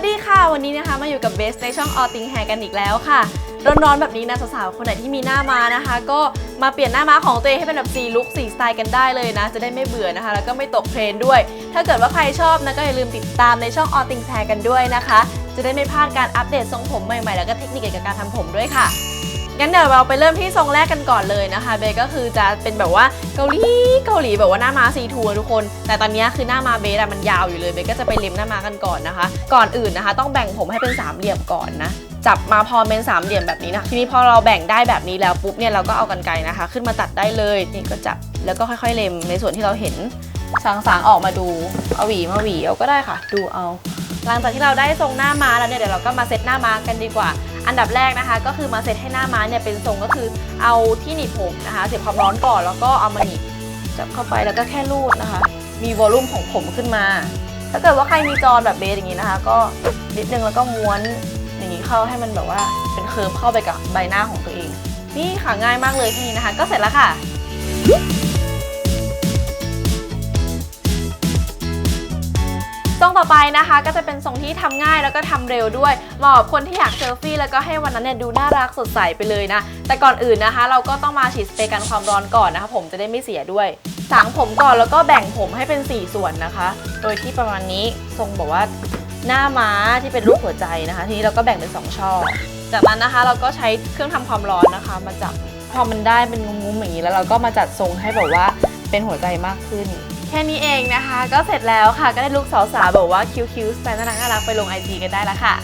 วัสดีค่ะ วันนี้นะคะมาอยู่กับเบสในช่องออติงแฮกันอีกแล้วค่ะ ร้อนๆแบบนี้นะสาวๆคนไหนที่มีหน้ามานะคะ ก็มาเปลี่ยนหน้าม้าของตัวเองให้เป็นแบบสีลุคสีสไตล์กันได้เลยนะ จะได้ไม่เบื่อนะคะ แล้วก็ไม่ตกเทรนด์ด้วย ถ้าเกิดว่าใครชอบนะก็อย่าลืมติดตามในช่องออติงแฮกันด้วยนะคะ จะได้ไม่พลาดการอัปเดตทรงผมใหม่ๆ แล้วก็เทคนิคเกี่ยวกับการทำผมด้วยค่ะ งั้นเดี๋ยวเราไปเริ่มที่ทรงแรกกันก่อนเลยนะคะเบก็คือจะเป็นแบบว่าเกาหลีเกาหลีแบบว่าหน้ามาซีทัวทุกคน แต่ตอนนี้คือหน้ามาเบสอะมันยาวอยู่เลยเบก็จะไปเล็มหน้ามากันก่อนนะคะ ก่อนอื่นนะคะ ต้องแบ่งผมให้เป็นสามเหลี่ยมก่อนนะจับมาพอเป็นสามเหลี่ยมแบบนี้นะทีนี้พอเราแบ่งได้แบบนี้แล้วปุ๊บเนี่ยเราก็เอากันไกรนะคะ ขึ้นมาตัดได้เลยนี่ก็จับแล้วก็ค่อยๆเล็มในส่วนที่เราเห็นสางๆออกมาดูเอาหวีมาหวีเอาก็ได้ค่ะ ดูเอา หลังจากที่เราได้ทรงหน้ามาแล้วเนี่ยเดี๋ยวเราก็มาเซตหน้ามากันดีกว่า อันดับแรกนะคะ ก็คือมาเซตให้หน้าม้าเนี่ยเป็นทรงก็คือเอาที่หนีบผมนะคะ เสียบความร้อนก่อนแล้วก็เอามาหนีบจับเข้าไปแล้วก็แค่รูดนะคะ มีวอลลุ่มของผมขึ้นมา ถ้าเกิดว่าใครมีจอนแบบเบสอย่างนี้นะคะ ก็นิดนึงแล้วก็ม้วนอย่างนี้เข้าให้มันแบบว่าเป็นเคิร์ฟเข้าไปกับใบหน้าของตัวเอง นี่ค่ะง่ายมากเลยแค่นี้นะคะ ก็เสร็จแล้วค่ะ รงต่อไปนะคะ ก็จะเป็นทรงที่ทำง่ายแล้วก็ทำเร็วด้วยเหมาะกับคนที่อยากเซลฟี่แล้วก็ให้วันนั้นเนี่ยดูน่ารักสดใสไปเลยนะ แต่ก่อนอื่นนะคะ เราก็ต้องมาฉีดสเปรย์กันความร้อนก่อนนะคะ ผมจะได้ไม่เสียด้วยสางผมก่อนแล้วก็แบ่งผมให้เป็น 4 ส่วนนะคะ โดยที่ประมาณนี้ทรงบอกว่าหน้าม้าที่เป็นรูปหัวใจนะคะ ทีนี้เราก็แบ่งเป็น 2 ช่อ จากนั้นนะคะเราก็ใช้เครื่องทำความร้อนนะคะ มาจับพอมันได้เป็นงุ้มๆอย่างนี้แล้วเราก็มาจัดทรงให้แบบว่าเป็นหัวใจมากขึ้น แค่นี้เองนะคะ ก็เสร็จแล้วค่ะ ก็ได้ลุคสาวๆแบบว่าคิ้วๆสไตล์น่ารักน่ารักไปลงไอจีกันได้แล้วค่ะ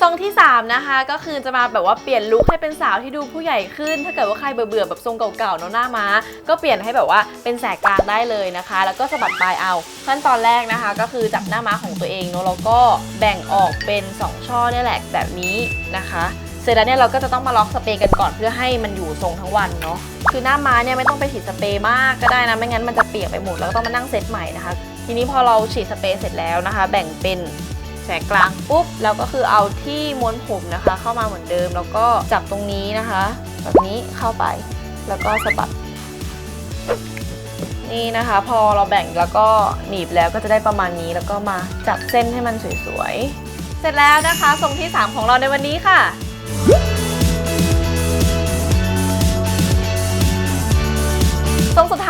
ทรงที่ 3 นะคะ ก็คือจะมาแบบว่าเปลี่ยนลุคให้เป็นสาวที่ดูผู้ใหญ่ขึ้น ถ้าเกิดว่าใครเบื่อๆแบบทรงเก่าๆเนาะหน้าม้า ก็เปลี่ยนให้แบบว่าเป็นแสกกลางได้เลยนะคะ แล้วก็สะบัดปลายเอา ขั้นตอนแรกนะคะ ก็คือจับหน้าม้าของตัวเองเนาะแล้วก็แบ่งออกเป็น 2 ช่อเนี่ยแหละแบบนี้นะคะ เสร็จแล้วเนี่ยเราก็จะต้องมาล็อกสเปรย์กันก่อนเพื่อให้มันอยู่ทรงทั้งวันเนาะคือหน้าม้าเนี่ยไม่ต้องไปฉีดสเปรย์มากก็ได้นะไม่งั้นมันจะเปียกไปหมดแล้วก็ต้องมานั่งเซตใหม่นะคะ ทีนี้พอเราฉีดสเปรย์เสร็จแล้วนะคะ แบ่งเป็นแสกกลางปุ๊บแล้วก็คือเอาที่ม้วนผมนะคะ เข้ามาเหมือนเดิมแล้วก็จับตรงนี้นะคะ แบบนี้เข้าไปแล้วก็สะบัดนี่นะคะ พอเราแบ่งแล้วก็หนีบแล้วก็จะได้ประมาณนี้แล้วก็มาจับเส้นให้มันสวยๆเสร็จแล้วนะคะทรงที่ 3 ของเราในวันนี้ค่ะ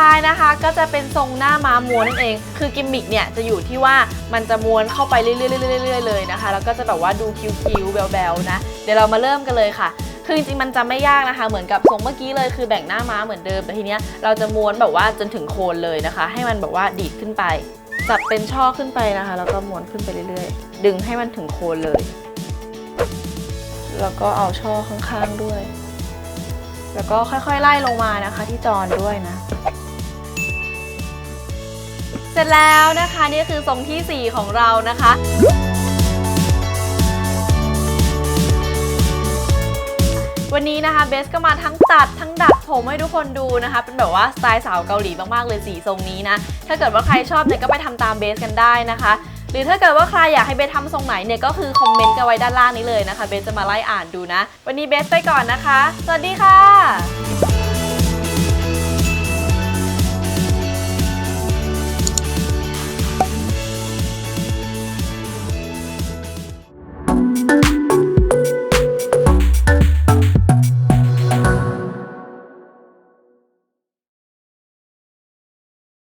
ท้ายนะคะ ก็จะเป็นทรงหน้าม้าม้วนนั่นเอง คือกิมมิกเนี่ยจะอยู่ที่ว่ามันจะม้วนเข้าไปเรื่อยๆเรื่อยๆเลยนะคะ แล้วก็จะแบบว่าดูคิ้วๆแบวๆนะ เดี๋ยวเรามาเริ่มกันเลยค่ะคือจริงๆมันจะไม่ยากนะคะ เหมือนกับทรงเมื่อกี้เลยคือแบ่งหน้าม้าเหมือนเดิมแต่ทีเนี้ยเราจะม้วนแบบว่าจนถึงโคนเลยนะคะ ให้มันแบบว่าดีดขึ้นไป จับเป็นช่อขึ้นไปนะคะแล้วก็ม้วนขึ้นไปเรื่อยๆ ดึงให้มันถึงโคนเลย แล้วก็เอาช่อข้างๆด้วย แล้วก็ค่อยๆไล่ลงมานะคะ ที่จอนด้วยนะ เสร็จแล้วนะคะนี่คือทรงทีสี่ 4 ของเรานะคะวันนี้นะคะเบสก็มาทั้งตัดทั้งดัดผมให้ทุกคนดูนะคะ เป็นแบบว่าสไตล์สาวเกาหลีมากๆเลยสีทรงนี้นะ ถ้าเกิดว่าใครชอบเนี่ยก็ไปทำตามเบสกันได้นะคะ หรือถ้าเกิดว่าใครอยากให้เบสทำทรงไหนเนี่ยก็คือคอมเมนต์กันไว้ด้านล่างนี้เลยนะคะ เบสจะมาไล่อ่านดูนะ วันนี้เบสไปก่อนนะคะ สวัสดีค่ะ